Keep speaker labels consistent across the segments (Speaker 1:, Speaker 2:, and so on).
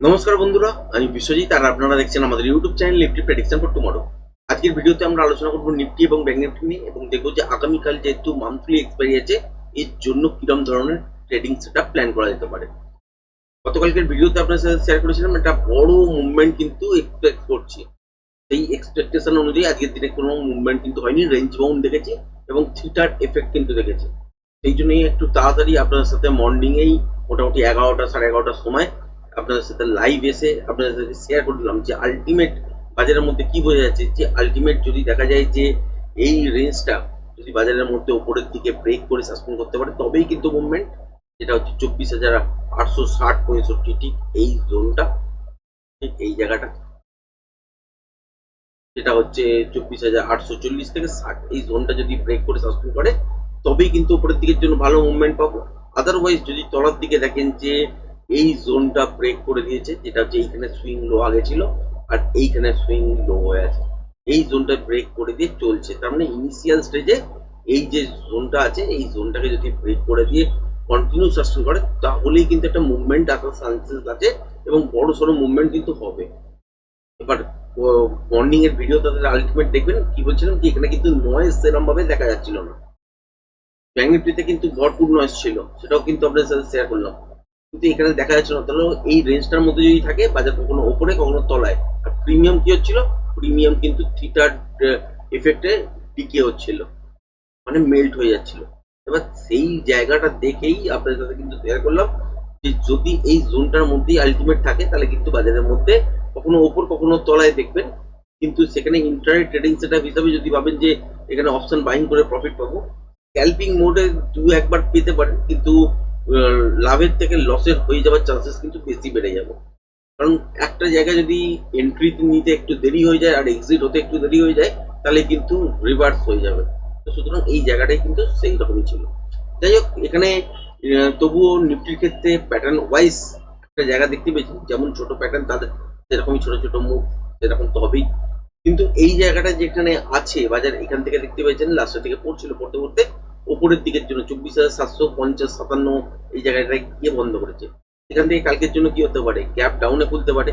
Speaker 1: নমস্কার বন্ধুরা, আমি বিশ্বজিৎ আর আপনারা দেখছেন আমাদের YouTube channel Nifty prediction for tomorrow আজকের ভিডিওতে আমরা আলোচনা করব নিফটি এবং ব্যাংক নিফটি নিয়ে এবং দেখব যে আগামীকাল যেহেতু মান্থলি এক্সপায়ারি আছে, এর জন্য কিরম ধরনের ট্রেডিং সেটআপ প্ল্যান করা যেতে পারে। গতকালকের ভিডিওতে আপনার সাথে শেয়ার করেছিলাম, একটা বড় মুভমেন্ট কিন্তু এক্সপেক্ট করছি। সেই এক্সপেকটেশন অনুযায়ী আজকের দিনে কোনো মুভমেন্ট কিন্তু হয়নি রেঞ্জ বাউন্ড দেখেছি এবং থিটার এফেক্ট কিন্তু দেখেছি। সেই জন্যই একটু তাড়াতাড়ি আপনার সাথে মর্নিংয়েই মোটামুটি এগারোটা সাড়ে এগারোটার সময় আপনাদের সাথে লাইভ এসে আপনাদের সাথে শেয়ার করে দিলাম যে আলটিমেট বাজারের মধ্যে কি বোঝা যাচ্ছে? যে আলটিমেট যদি দেখা যায় যে এই রেঞ্জটা যদি বাজারের মধ্যে উপরের দিকে ব্রেক করে সাসপেন্ড করতে পারে, তবেই কিন্তু মুভমেন্ট যেটা হচ্ছে চব্বিশ হাজার আটশো ষাট পঁয়ষট্টি, ঠিক এই জোনটা ঠিক এই জায়গাটা। যেটা হচ্ছে চব্বিশ হাজার আটশো চল্লিশ থেকে ষাট, এই জোনটা যদি ব্রেক করে সাসপেন্ড করে, তবেই কিন্তু উপরের দিকের জন্য ভালো মুভমেন্ট পাবো। আদারওয়াইজ যদি তলার দিকে দেখেন যে এই জোনটা ব্রেক করে দিয়েছে, যেটা হচ্ছে এইখানে সুইং লো আগে ছিল আর এইখানে সুইং লো হয়ে আছে। এই জোনটা ব্রেক করে দিয়ে চলছে। তার মানে ইনিশিয়াল স্টেজে এই যে জোনটা আছে, এই জোনটাকে যদি ব্রেক করে দিয়ে কন্টিনিউ সাস্টেন করে, তাহলেই কিন্তু একটা মুভমেন্ট আসার চান্সেস আছে এবং বড় সড়ো মুভমেন্ট কিন্তু হবে। এবার মর্নিং এর ভিডিও তাদের আলটিমেট দেখবেন, কি বলছিলাম যে এখানে কিন্তু নয়েজ সেরকম ভাবে দেখা যাচ্ছিল না। ব্যাঙ্ক নিফটিতে কিন্তু ভরপুর নয়েজ ছিল, সেটাও কিন্তু আপনাদের সাথে শেয়ার করলাম। কিন্তু এখানে দেখা যাচ্ছে না। তাহলে এই রেঞ্জটার মধ্যে যদি থাকে, বাজার কখনো ওপরে কখনো তলায়। আর প্রিমিয়াম কি হচ্ছিল? প্রিমিয়াম কিন্তু থিটার এফেক্টে টিকে হচ্ছিল। মানে মেল্ট হয়ে যাচ্ছিল। এবার সেই জায়গাটা দেখেই আপনাদের সাথে কিন্তু শেয়ার করলাম যে যদি এই জোনটার মধ্যেই আলটিমেট থাকে, তাহলে কিন্তু বাজারের মধ্যে কখনো ওপর, কখনো তলায় দেখবেন। কিন্তু সেখানে ইন্টারনেট ট্রেডিং সেটআপ হিসাবে যদি ভাবেন যে এখানে অপশন বাইং করে প্রফিট পাবো স্ক্যাল্পিং মোডে দু একবার পেতে পারেন। কিন্তু লাভের থেকে লসের হয়ে যাওয়ার চান্সেস কিন্তু বেশি বেড়ে যাবে। কারণ একটা জায়গায় যদি এন্ট্রি নিতে একটু দেরি হয়ে যায় আর এক্সিট হতে একটু দেরি হয়ে যায়, তাহলে কিন্তু রিভার্স হয়ে যাবে। তো সুতরাং এই জায়গাটাই কিন্তু সেই রকমই ছিল। যাই হোক, এখানে তবুও নিফটির ক্ষেত্রে প্যাটার্ন ওয়াইজ একটা জায়গা দেখতে পেয়েছি। যেমন ছোট প্যাটার্ন তাদের, সেরকমই ছোট ছোট মুখ, সেরকম তো হবেই। কিন্তু এই জায়গাটা যেখানে আছে, বাজার, এখান থেকে দেখতে পেয়েছেন লাস্টের থেকে পড়ছিল পড়তে পড়তে উপরের দিকের জন্য চব্বিশ হাজার সাতশো পঞ্চাশ সাতান্ন এই জায়গাটায় গিয়ে বন্ধ করেছে। এখান থেকে কালকের জন্য কি হতে পারে? গ্যাপ ডাউনে খুলতে পারে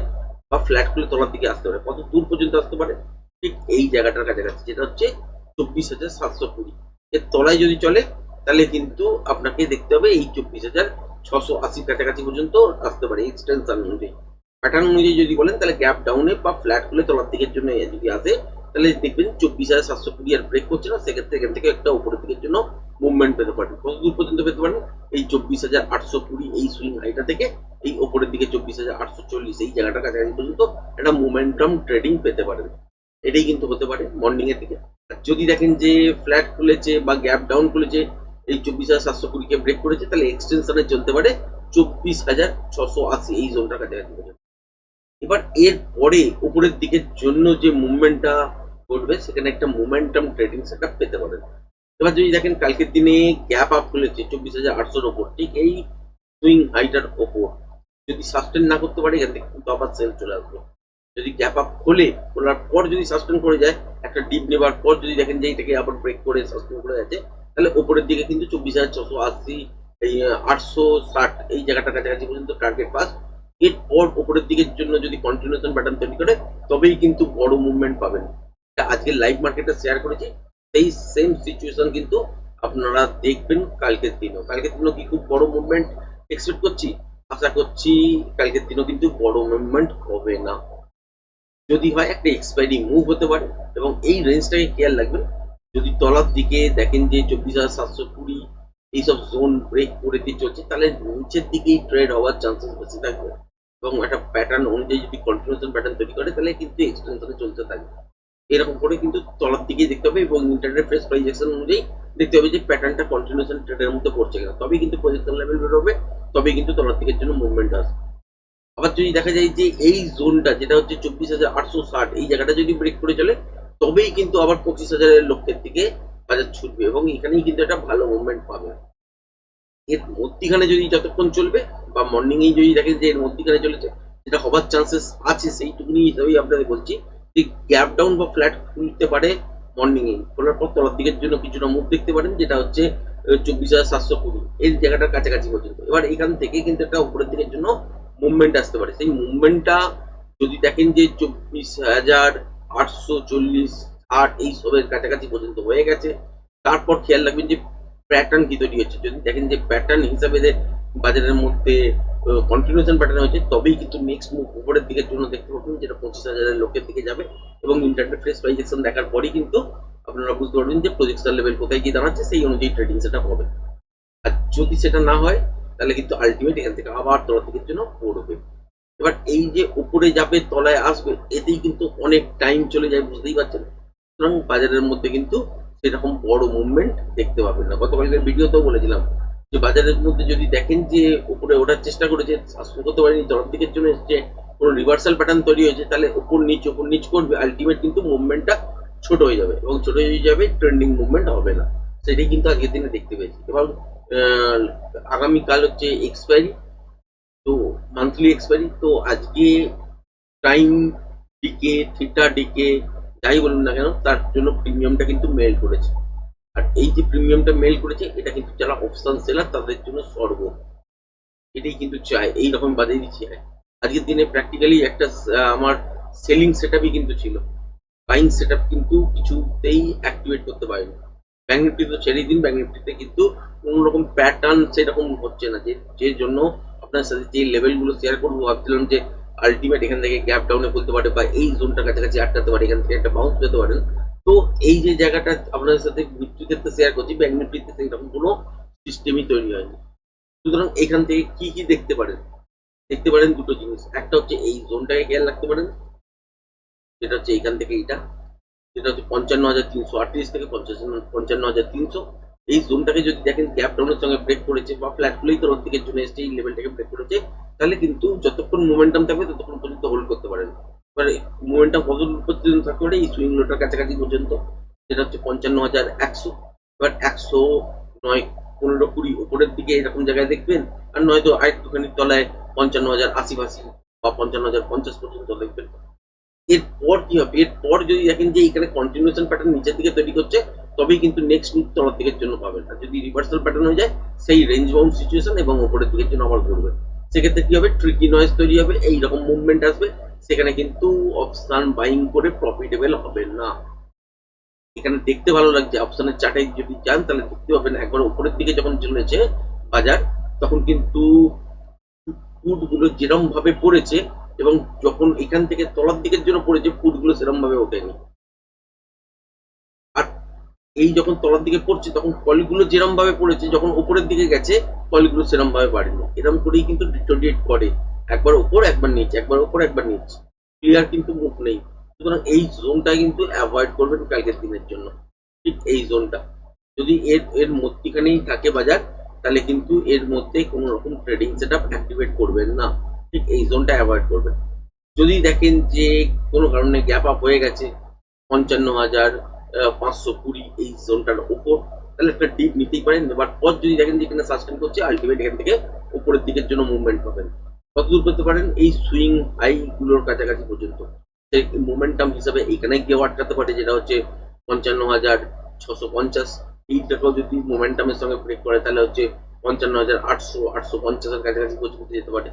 Speaker 1: বা ফ্ল্যাট খুলে তলার দিকে আসতে পারে। কত দূর পর্যন্ত আসতে পারে? ঠিক এই জায়গাটার কাছাকাছি, যেটা হচ্ছে চব্বিশ হাজার সাতশো কুড়ি। এর তলায় যদি চলে, তাহলে কিন্তু আপনাকে দেখতে হবে এই চব্বিশ হাজার ছশো আশির কাছাকাছি পর্যন্ত আসতে পারে এক্সটেনশন অনুযায়ী। প্যাটার্ন অনুযায়ী যদি বলেন, তাহলে গ্যাপ ডাউনে বা ফ্ল্যাট খুলে তলার দিকের জন্য যদি আসে তাহলে দেখবেন চব্বিশ হাজার সাতশো কুড়ি আর ব্রেক করছে না, সেক্ষেত্রে এখান থেকে একটা উপরের দিকের জন্য মুভমেন্ট পেতে পারেন। কত দূর পর্যন্ত পেতে পারেন? এই চব্বিশ হাজার আটশো কুড়ি এই সুইং হাইটা থেকে এই ওপরের দিকে চব্বিশ হাজার আটশো চল্লিশ, এই জায়গাটা কাছাকাছি পর্যন্ত একটা মোমেন্টাম ট্রেডিং পেতে পারেন। এটাই কিন্তু হতে পারে মর্নিং এর দিকে। আর যদি দেখেন যে ফ্ল্যাট খুলেছে বা গ্যাপ ডাউন খুলেছে, এই চব্বিশ হাজার সাতশো কুড়িকে ব্রেক করেছে, তাহলে এক্সটেনশনে চলতে পারে চব্বিশ হাজার ছশো আশি, এই জোনটার কাছাকাছি পর্যন্ত। এবার এর পরে উপরের দিকের জন্য যে মুভমেন্টটা ঘটবে সেখানে একটা মোমেন্টাম ট্রেডিং সেটআপ পেতে পারেন। এবার যদি দেখেন, কালকের দিনে গ্যাপ আপ খুলেছে চব্বিশ হাজার আটশোর ওপর, ঠিক এই সুইং হাইটার ওপর, যদি সাস্টেন না করতে পারে, এখান থেকে কিন্তু আবার সেল চলে আসবে। যদি গ্যাপ আপ খোলে খোলার পর যদি সাস্টেন করে যায়, একটা ডিপ নেবার পর যদি দেখেন যে এটাকে আবার ব্রেক করে সাস্টেন করে যাচ্ছে, তাহলে ওপরের দিকে কিন্তু চব্বিশ হাজার ছশো আশি, এই, আটশো ষাট, এই জায়গাটার কাছাকাছি পর্যন্ত টার্গেট পাস এরপর ওপরের দিকের জন্য যদি কন্টিনিউশন প্যাটার্ন তৈরি করে, তবেই কিন্তু বড় মুভমেন্ট পাবেন। আজকে লাইভ মার্কেটে শেয়ার করেছি। সেই সেম সিচুয়েশন কিন্তু আপনারা দেখবেন কালকের দিনও। কালকের দিনও কি খুব বড় মুভমেন্ট এক্সপেক্ট করছি? আশা করছি কালকের দিনও কিন্তু বড় মুভমেন্ট হবে না। যদি হয় একটা এক্সপায়ারি মুভ হতে পারে এবং এই রেঞ্জটাকে খেয়াল রাখবেন যদি তলার দিকে দেখেন যে চব্বিশ হাজার সাতশো কুড়ি এইসব জোন ব্রেক করে দিয়ে চলছে, তাহলে নিচের দিকেই ট্রেড হওয়ার চান্সেস বেশি থাকবে। এবং একটা প্যাটার্ন অনুযায়ী যদি কন্টিনিউশন প্যাটার্ন তৈরি করে, তাহলে কিন্তু এক্সটেনশনে চলতে থাকবে। এরকম করে কিন্তু তলার দিকে দেখতে হবে এবং ইন্টারনেট ফ্রেশ প্রাইজেকশন অনুযায়ী দেখতে হবে যে প্যাটার্নটা কন্টিনিউশন ট্রেডের মধ্যে পড়ছে কিনা। তবেই কিন্তু পজিশন লেভেল বেরোবে তবেই কিন্তু তলার দিকের জন্য মুভমেন্ট আসবে। আবার যদি দেখা যায় যে এই জোনটা যেটা হচ্ছে চব্বিশ হাজার আটশো ষাট, এই জায়গাটা যদি ব্রেক করে চলে, তবেই কিন্তু আবার পঁচিশ হাজারের লক্ষ্যের দিকে বাজার ছুটবে এবং এখানেই কিন্তু একটা ভালো মুভমেন্ট পাবে। এর মধ্যিখানে যদি যতক্ষণ চলবে বা মর্নিং এই যদি দেখেন যে এর মধ্যিখানে চলেছে, যেটা হবার চান্সেস আছে, সেইটুকুনি হিসাবেই আপনাদের বলছি। গ্যাপ ডাউন বা ফ্ল্যাট খুলতে পারে মর্নিং এ। খোলার পর তলার দিকের জন্য কিছুটা মুভ দেখতে পারেন, যেটা হচ্ছে চব্বিশ হাজার সাতশো কুড়ি। এই জায়গাটার কাছাকাছি পর্যন্ত। এবার এখান থেকে কিন্তু একটা উপরের দিকের জন্য মুভমেন্ট আসতে পারে। সেই মুভমেন্টটা যদি দেখেন যে চব্বিশ হাজার আটশো চল্লিশ আট এই সবের কাছাকাছি পর্যন্ত হয়ে গেছে, তারপর খেয়াল রাখবেন যে প্যাটার্ন কি তৈরি হচ্ছে। যদি দেখেন যে প্যাটার্ন হিসাবে বাজারের মধ্যে কন্টিনিউশন প্যাটার্ন হয়েছে। তবেই কিন্তু নেক্সট মুভ উপরের দিকের জন্য দেখতে পাবেন, যেটা পঁচিশ হাজারের লোকের দিকে যাবে এবং ইন্টারনেট ফ্রেশ প্রাইজেকশন দেখার পরই কিন্তু আপনারা বুঝতে পারবেন যে প্রজেকশন লেভেল কোথায় গিয়ে দাঁড়াচ্ছে, সেই অনুযায়ী ট্রেডিং সেটা হবে। আর যদি সেটা না হয়, তাহলে কিন্তু আলটিমেট এখান থেকে আবার তলার দিকের জন্য পড়বে। এবার এই যে উপরে যাবে, তলায় আসবে, এতেই কিন্তু অনেক টাইম চলে যায়, বুঝতেই পারছেন? সুতরাং বাজারের মধ্যে কিন্তু সেরকম বড় মুভমেন্ট দেখতে পাবেন না। গতকালকের ভিডিওতেও বলেছিলাম যে বাজারের মধ্যে যদি দেখেন যে উপরে ওঠার চেষ্টা করেছে শাসন করতে পারেনি। তলার দিকের জন্য এসছে, কোনো রিভার্সাল প্যাটার্ন তৈরি হয়েছে, তাহলে উপর নিচ উপর নিচ করবে। আলটিমেট কিন্তু মুভমেন্টটা ছোট হয়ে যাবে এবং ছোট হয়ে যাবে ট্রেন্ডিং মুভমেন্ট হবে না। সেটাই কিন্তু আজকের দিনে দেখতে পেয়েছি। এবং আগামীকাল হচ্ছে এক্সপায়ারি তো মান্থলি এক্সপায়ারি তো আজকে টাইম ডিকে থিটা ডিকে যাই বলুন না কেন, তার জন্য প্রিমিয়ামটা কিন্তু মেল করেছে। আর এই যে প্রিমিয়ামটা মেল করেছে, এটা কিন্তু যারা অপশন সেলার তাদের জন্য স্বর্গ এটাই কিন্তু চায় এই রকম বাজারই চায় আজকের দিনে প্র্যাকটিক্যালি একটা আমার সেলিং সেটআপই কিন্তু ছিল। বাইং সেটআপ কিন্তু কিছুতেই অ্যাক্টিভেট করতে পারেনি। ব্যাঙ্ক নিফটি তো ছেড়েই দিন ব্যাঙ্ক নিফটিতে কিন্তু কোনো রকম প্যাটার্ন সেরকম হচ্ছে না। যে যে জন্য আপনার সাথে যে লেভেলগুলো শেয়ার করব, ভাবছিলাম যে আলটিমেট এখান থেকে গ্যাপ ডাউনে খুলতে পারে বা এই জোনটার কাছাকাছি আটকাতে পারে, এখান থেকে একটা বাউন্স পেতে পারেন। তো এই যে জায়গাটা আপনাদের সাথে নিফটির ক্ষেত্রে শেয়ার করছি ব্যাঙ্ক নিফটিতে সেরকম কোনো সিস্টেমই তৈরি হয়নি। সুতরাং এখান থেকে কি কি দেখতে পারেন? দেখতে পারেন দুটো জিনিস। একটা হচ্ছে এই জোনটাকে খেয়াল রাখতে পারেন। যেটা হচ্ছে এখান থেকে এইটা। যেটা হচ্ছে পঞ্চান্ন হাজার তিনশো আটত্রিশ থেকে পঞ্চান্ন পঞ্চান্ন হাজার তিনশো। এই জোনটাকে যদি দেখেন গ্যাপ ডাউনের সঙ্গে ব্রেক করেছে বা ফ্ল্যাট খুলেই তোর দিকের জন্য এসছে, এই লেভেলটাকে ব্রেক করেছে, তাহলে কিন্তু যতক্ষণ মোমেন্টাম থাকবে, ততক্ষণ পর্যন্ত হোল্ড করতে পারেন। এবার মোমেন্টাম কত পর্যন্ত থাকতে পারে এই সুইং লোটার কাছাকাছি পর্যন্ত। যেটা হচ্ছে পঞ্চান্ন হাজার একশো। এবার একশো নয় পনেরো কুড়ি উপরের দিকে এরকম জায়গায় দেখবেন, আর নয়তো আরেকটুখানি তলায় পঞ্চান্ন হাজার আশি ফাশি বা পঞ্চান্ন হাজার পঞ্চাশ পর্যন্ত দেখবেন। এরপর কি হবে? এরপর যদি দেখেন যে এখানে কন্টিনিউশন প্যাটার্ন নিচের দিকে তৈরি করছে, তবেই কিন্তু নেক্সট মুভ তলার দিকের জন্য পাবেন। আর যদি রিভার্সাল প্যাটার্ন হয়ে যায়, সেই রেঞ্জ বাউন্ড সিচুয়েশন এবং ওপরের দিকের জন্য আবার ঘুরবে। সেক্ষেত্রে কি হবে? ট্রিকি নয়েজ তৈরি হবে, এইরকম মুভমেন্ট আসবে। সেখানে কিন্তু অপশন বাইং করে প্রফিটেবল হবে না। এখানে দেখতে ভালো লাগছে। অপশনের চার্টে যদি যান, তাহলে দেখতে পাবেন একবার উপরের দিকে যখন চলেছে বাজার, তখন কিন্তু ফুডগুলো যেরম ভাবে পড়েছে এবং যখন এখান থেকে তলার দিকের জন্য পড়েছে ফুডগুলো সেরম ভাবে ওঠেনি। আর এই যখন তলার দিকে পড়ছে, তখন কলগুলো যেরম ভাবে পড়েছে, যখন উপরের দিকে গেছে কলগুলো সেরম ভাবে বাড়েনি। এরম করেই কিন্তু ডিটোরিয়েট করে। একবার উপর, একবার নিচে, একবার উপর, একবার নিচে। ক্লিয়ার কিন্তু মুখ নেই। সুতরাং এই জোনটা কিন্তু অ্যাভয়েড করবেন কালকের দিনের জন্য। ঠিক এই জোনটা যদি এর এর মধ্যেখানেই থাকে বাজার, তাহলে কিন্তু এর মধ্যে কোনো রকম ট্রেডিং সেট অ্যাক্টিভেট করবেন না। ঠিক এই জোনটা অ্যাভয়েড করবেন। যদি দেখেন যে কোনো কারণে গ্যাপ আপ হয়ে গেছে, পঞ্চান্ন হাজার পাঁচশো কুড়ি এই জোনটার ওপর, তাহলে একটা ডিপ নিতেই পারেন। এবার পর যদি দেখেন যে এখানে সাসপেন্ড করছে আলটিমেট এখান থেকে উপরের দিকের জন্য মুভমেন্ট পাবেন। কত দূর পেতে পারেন? এই সুইং হাই গুলোর কাছাকাছি পর্যন্ত। সেই মোমেন্টাম হিসাবে এখানে গিয়ে আটকাতে পারে, যেটা হচ্ছে পঞ্চান্ন হাজার ছশো পঞ্চাশ। এইটাকেও যদি মোমেন্টামের সঙ্গে ব্রেক করে, তাহলে হচ্ছে পঞ্চান্ন হাজার আটশো আটশো পঞ্চাশের কাছাকাছি পর্যন্ত যেতে পারে।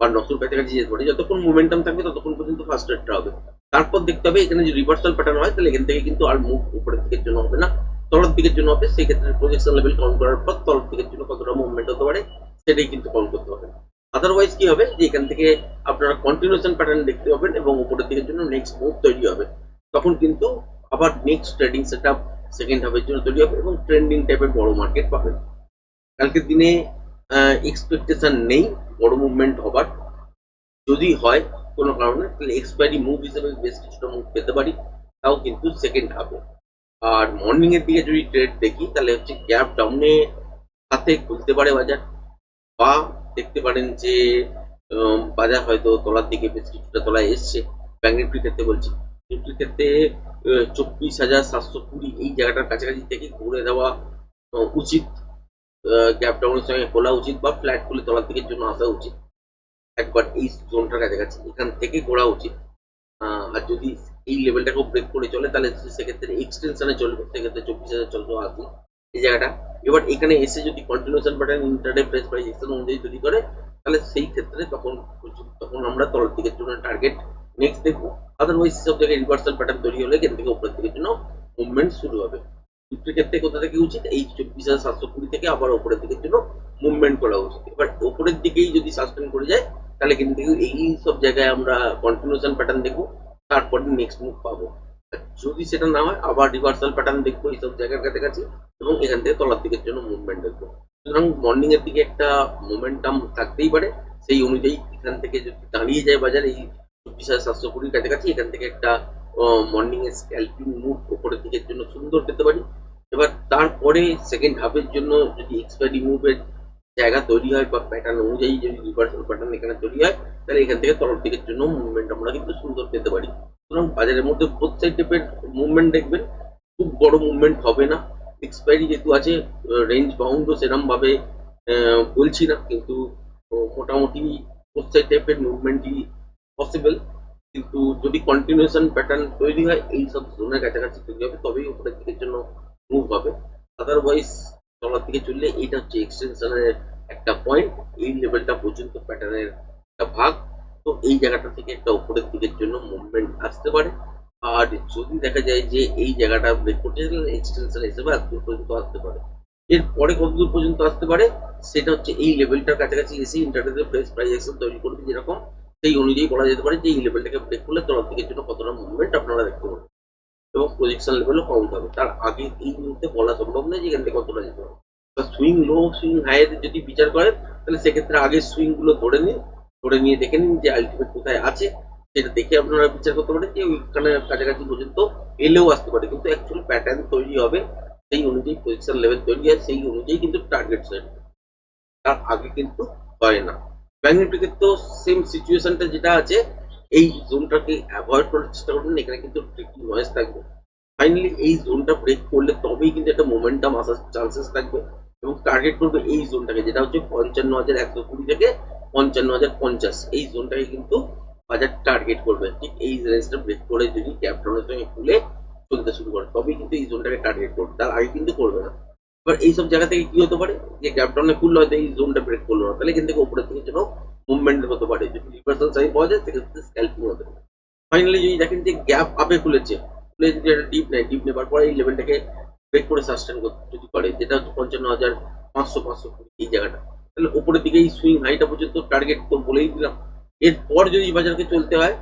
Speaker 1: বা নশোর কাছাকাছি যেতে পারে। যতক্ষণ মোমেন্টাম থাকবে, ততক্ষণ পর্যন্ত ফার্স্ট রেটটা হবে। তারপর দেখতে হবে, এখানে যদি রিভার্সাল প্যাটার্ন হয়, তাহলে এখান থেকে কিন্তু আর মুভ উপরের দিকের জন্য হবে না। তলার দিকের জন্য হবে সেই ক্ষেত্রে প্রজেকশন লেভেল কাউন্ট করার পর তলার দিকের জন্য কতটা মুভমেন্ট হতে পারে, সেটাই কিন্তু কাউন্ট করতে হবে। আদারওয়াইজ কি হবে? যে এখান থেকে আপনারা কন্টিনিউশন প্যাটার্ন দেখতে পাবেন এবং উপরের দিকের জন্য নেক্সট মুভ তৈরি হবে। তখন কিন্তু আবার next trading set up second হাফের জন্য তৈরি হবে এবং ট্রেন্ডিং টাইপের বড় মার্কেট পাবেন। কালকের দিনে এক্সপেকটেশন নেই, বড় মুভমেন্ট হবার। যদি হয় কোনো কারণে, তাহলে এক্সপায়ারি মুভ হিসেবে বেশ কিছুটা মুভ পেতে পারি, তাও কিন্তু সেকেন্ড হাফে আর মর্নিং এর দিকে যদি ট্রেড দেখি, তাহলে হচ্ছে গ্যাপ ডাউনে সাথে খুলতে পারে বাজার, বা দেখতে পারেন যে বাজার হয়তো তলার দিকে বেশ কিছুটা তলায় এসছে। ব্যাঙ্ক নিফটির ক্ষেত্রে বলছি। নিফটির ক্ষেত্রে চব্বিশ হাজার সাতশো কুড়ি এই জায়গাটার কাছাকাছি থেকে ঘুরে দেওয়া উচিত। গ্যাপ ডাউনের সঙ্গে খোলা উচিত বা ফ্ল্যাট খুলে তলার দিকের জন্য আসা উচিত। একবার এই জোনটার কাছাকাছি, এখান থেকে ঘোরা উচিত। আর যদি এই লেভেলটাকেও ব্রেক করে চলে, তাহলে সেক্ষেত্রে এক্সটেনশনে চলবে। সেক্ষেত্রে চব্বিশ হাজার চলতো আসি এই জায়গাটা। এবার এখানে এসে যদি continuation pattern intraday press price extent অনুযায়ী তৈরি করে, তাহলে সেই ক্ষেত্রে তখন তখন আমরা তলার দিকের জন্য টার্গেট নেক্সট দেখব। আদারওয়াইজ সব জায়গায় রিভার্সাল প্যাটার্ন তৈরি হলে এখান থেকে উপরের দিকের জন্য মুভমেন্ট শুরু হবে। দুটোর ক্ষেত্রে কোথা থেকে উচিত? এই চব্বিশ হাজার সাতশো কুড়ি থেকে আবার উপরের দিকের জন্য মুভমেন্ট করা উচিত। এবার উপরের দিকেই যদি সাসপেন্ড করে যায়, তাহলে কিন্তু এই সব জায়গায় আমরা কন্টিনিউশন প্যাটার্ন দেখব। তারপরে নেক্সট মুভ পাবো। যদি সেটা না হয়, আবার রিভার্সাল প্যাটার্ন দেখব এইসব জায়গার কাছাকাছি এবং এখান থেকে তলার দিকের জন্য মুভমেন্ট দেখব। সুতরাং মর্নিং এর দিকে একটা মোমেন্টাম থাকতেই পারে। সেই অনুযায়ী এখান থেকে যদি দাঁড়িয়ে যায় বাজার, এই চব্বিশ হাজার সাতশো কুড়ির কাছাকাছি, এখান থেকে একটা মর্নিং এর স্ক্যাল্পিং মুভ ওপরের দিকের জন্য সুন্দর পেতে পারি। এবার তারপরে সেকেন্ড হাফের জন্য যদি এক্সপায়ারি মুভের জায়গা তৈরি হয় বা প্যাটার্ন অনুযায়ী যদি রিভার্সাল প্যাটার্ন এখানে তৈরি হয়, তাহলে এখান থেকে তলার দিকের জন্য মুভমেন্ট আমরা কিন্তু সুন্দর পেতে পারি। সুতরাং বাজারের মধ্যে সাইড টাইপের মুভমেন্ট দেখবেন, খুব বড় মুভমেন্ট হবে না। এক্সপায়ারি যেহেতু আছে রেঞ্জ বাউন্ডও সেরকম ভাবে বলছি না, কিন্তু মোটামুটি সাইড টাইপের মুভমেন্টই পসিবল কিন্তু যদি কন্টিনিউশন প্যাটার্ন তৈরি হয়, এই সব জোনের কাছাকাছি তৈরি হবে, তবেই উপরের দিকের জন্য মুভ হবে। আদারওয়াইজ তলার দিকে চললে এইটা হচ্ছে এক্সটেনশনের একটা পয়েন্ট এই লেভেলটা পর্যন্ত প্যাটার্নের একটা ভাগ। তো এই জায়গাটা থেকে একটা উপরের দিকের জন্য মুভমেন্ট আসতে পারে। আর যদি দেখা যায় যে এই জায়গাটা করতে এক্সটেনশন হিসেবে এতদূর পর্যন্ত আসতে পারে। এরপরে কতদূর পর্যন্ত আসতে পারে, সেটা হচ্ছে এই লেভেলটার কাছাকাছি এসে ইন্টারনেটের প্রাইস অ্যাকশন তৈরি করবে যেরকম, সেই অনুযায়ী বলা যেতে পারে যে এই লেভেলটাকে ব্রেক করলে তলার দিকের জন্য কতটা মুভমেন্ট আপনারা দেখতে পাবেন। এবং প্রজেকশন লেভেলও কাউন্ট হবে। তার আগে এই মুহূর্তে বলা সম্ভব নয় যে এখান থেকে কতটা যেতে পারে। সুইং লো সুইং হাইয়ের যদি বিচার করেন, তাহলে সেক্ষেত্রে আগে সুইংগুলো ধরে নিন ধরে নিয়ে দেখে নিন যে আলটিমেট কোথায় আছে, সেটা দেখে আপনারা বিচার করতে পারেন যে ওইখানে কাছাকাছি পর্যন্ত এলেও আসতে পারে। কিন্তু অ্যাকচুয়ালি প্যাটার্ন তৈরি হবে সেই অনুযায়ী পজিশন লেভেল তৈরি হয় সেই অনুযায়ী কিন্তু টার্গেট সেট তার আগে কিন্তু হয় না। ব্যাঙ্ক তো সেম সিচুয়েশনটা যেটা আছে, এই জোনটাকে অ্যাভয়েড করার চেষ্টা করবেন, এখানে কিন্তু ট্রিকি নয়েজ থাকবে। ফাইনালি এই জোনটা ব্রেক করলে তবেই কিন্তু একটা মোমেন্টাম আসার চান্সেস থাকবে এবং টার্গেট করবে এই জোনটাকে যেটা হচ্ছে পঞ্চান্ন হাজার একশো কুড়ি থেকে পঞ্চান্ন, হাজার পঞ্চাশ। এই জোনটাকে কিন্তু বাজার টার্গেট করবে। ঠিক এই রেঞ্জটা ব্রেক করে যদি ক্যাপটনের সঙ্গে খুলে চলতে শুরু করে, তবেই কিন্তু এই জোনটাকে টার্গেট করবে। তার আগে কিন্তু করবে না। এবার এইসব জায়গা থেকে কি হতে পারে? যে ক্যাপটনে খুললে হয়তো এই জোনটা ব্রেক করল না। তাহলে এখান থেকে উপরের থেকে যেন মুভমেন্ট হতে পারে। যদি রিভার্সাল সাইড পাওয়া যায়, সেক্ষেত্রে স্ক্যাল্পিং হতে পারে। ফাইনালি যদি দেখেন যে গ্যাপ আপে খুলেছে, খুলে যদি একটা ডিপ নেয় ডিপ নেবার পরে এই লেভেলটাকে ব্রেক করে সাস্টেন করতে যদি করে যেটা হচ্ছে পঞ্চান্ন হাজার পাঁচশো পাঁচশো এই জায়গাটা। তাহলে উপরের দিকে এই সুইং হাইটা পর্যন্ত টার্গেট তো বলেই দিলাম। এরপর যদি বাজারকে চলতে হয়,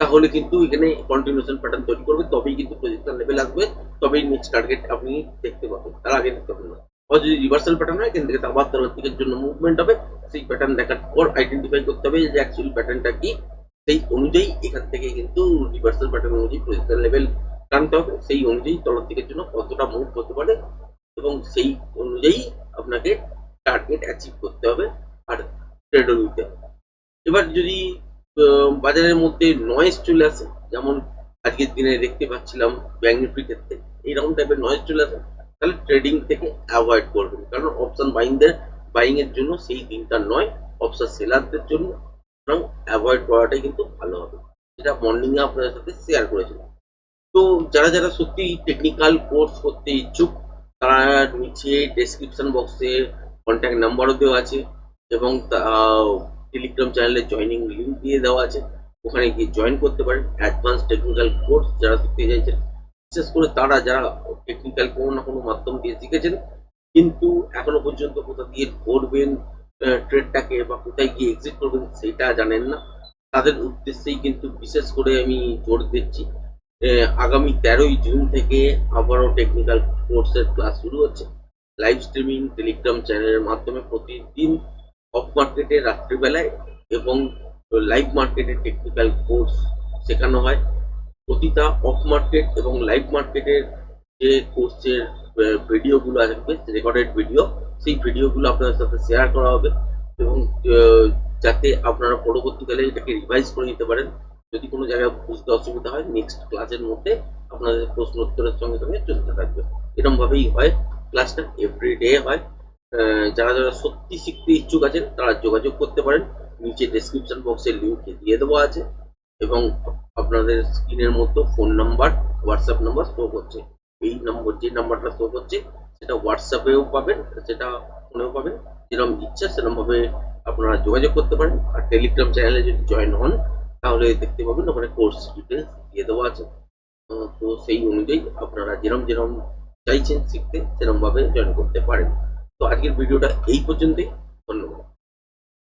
Speaker 1: তাহলে কিন্তু এখানে কন্টিনিউশন প্যাটার্ন তৈরি করবে, তবেই কিন্তু পজিশন লেভেল আসবে, তবেই নেক্সট টার্গেট আপনি দেখতে পাবেন। তার আগে দেখতে পাবেন না। আর যদি রিভার্সাল প্যাটার্ন হয়, এখান থেকে তো আবার তলার দিকের জন্য মুভমেন্ট হবে। সেই প্যাটার্ন দেখার পর আইডেন্টিফাই করতে হবে যে অ্যাকচুয়ালি প্যাটার্নটা কি। সেই অনুযায়ী এখান থেকে কিন্তু রিভার্সাল প্যাটার্ন অনুযায়ী পজিশন লেভেল টানতে হবে। সেই অনুযায়ী তলার দিকের জন্য কতটা মুভ করতে পারে এবং সেই অনুযায়ী আপনাকে টার্গেট অ্যাচিভ করতে হবে আর ট্রেডও নিতে হবে। এবার যদি বাজারের মধ্যে নয়েজ চলে আসে, যেমন আজকের দিনে দেখতে পাচ্ছিলাম ব্যাঙ্ক নিফটির ক্ষেত্রে এইরকম টাইপের নয়েজ চলে আসে, তাহলে ট্রেডিং থেকে অ্যাভয়েড করবেন। কারণ অপশন বাইং এর জন্য সেই দিনটা নয় অপশন সেলারদের জন্য। সুতরাং অ্যাভয়েড করাটাই কিন্তু ভালো হবে। যেটা মর্নিং এ আপনাদের সাথে শেয়ার করেছিলাম। তো যারা যারা সত্যি টেকনিক্যাল কোর্স করতে ইচ্ছুক, তারা নিচে ডেসক্রিপশন বক্সে কন্ট্যাক্ট নাম্বারও দেওয়া আছে এবং টেলিগ্রাম চ্যানেলে জয়নিং লিঙ্ক দিয়ে দেওয়া আছে। ওখানে গিয়ে জয়েন করতে পারেন। অ্যাডভান্স টেকনিক্যাল কোর্স যারা শিখতে চাইছেন, বিশেষ করে তারা যারা টেকনিক্যাল কোনো না কোনো মাধ্যম দিয়ে শিখেছেন, কিন্তু এখনও পর্যন্ত কোথা দিয়ে ধরবেন ট্রেডটাকে বা কোথায় গিয়ে এক্সিট করবেন সেটা জানেন না। তাদের উদ্দেশ্যেই কিন্তু বিশেষ করে আমি জোর দিচ্ছি আগামী তেরোই জুন থেকে আবারও টেকনিক্যাল কোর্সের ক্লাস শুরু হচ্ছে। লাইভ স্ট্রিমিং টেলিগ্রাম চ্যানেলের মাধ্যমে প্রতিদিন অফ মার্কেটে রাত্রিবেলায় এবং লাইভ মার্কেটে টেকনিক্যাল কোর্স শেখানো হয়। প্রতিটা অফ মার্কেট এবং লাইভ মার্কেটের যে কোর্সের ভিডিওগুলো আসবে রেকর্ডেড ভিডিও সেই ভিডিওগুলো আপনাদের সাথে শেয়ার করা হবে এবং যাতে আপনারা পরবর্তীকালে এটাকে রিভাইজ করে নিতে পারেন। যদি কোনো জায়গায় বুঝতে অসুবিধা হয় নেক্সট ক্লাসের মধ্যে আপনাদের প্রশ্ন উত্তরের সঙ্গে সঙ্গে চলতে থাকবে। এরকম ভাবেই হয়। ক্লাসটা এভরি ডে হয়। যারা যারা সত্যি শিখতে ইচ্ছুক আছেন, তারা যোগাযোগ করতে পারেন। নিচে ডেসক্রিপশন বক্সে লিঙ্ক দিয়ে দেওয়া আছে এবং আপনাদের স্ক্রিনের মতো phone number WhatsApp number show করছে। এই নম্বর যে নাম্বারটা শো করছে, সেটা হোয়াটসঅ্যাপেও পাবেন, সেটা ফোনেও পাবেন। যেরকম ইচ্ছা সেরকমভাবে আপনারা যোগাযোগ করতে পারেন। আর টেলিগ্রাম চ্যানেলে যদি জয়েন হন, তাহলে দেখতে পাবেন, ওখানে কোর্স ডিটেলস দিয়ে দেওয়া আছে। তো সেই অনুযায়ী আপনারা যেরকম যেরকম চাইছেন শিখতে সেরকমভাবে জয়েন করতে পারেন। তো আজকের ভিডিওটা এই পর্যন্তই। ধন্যবাদ।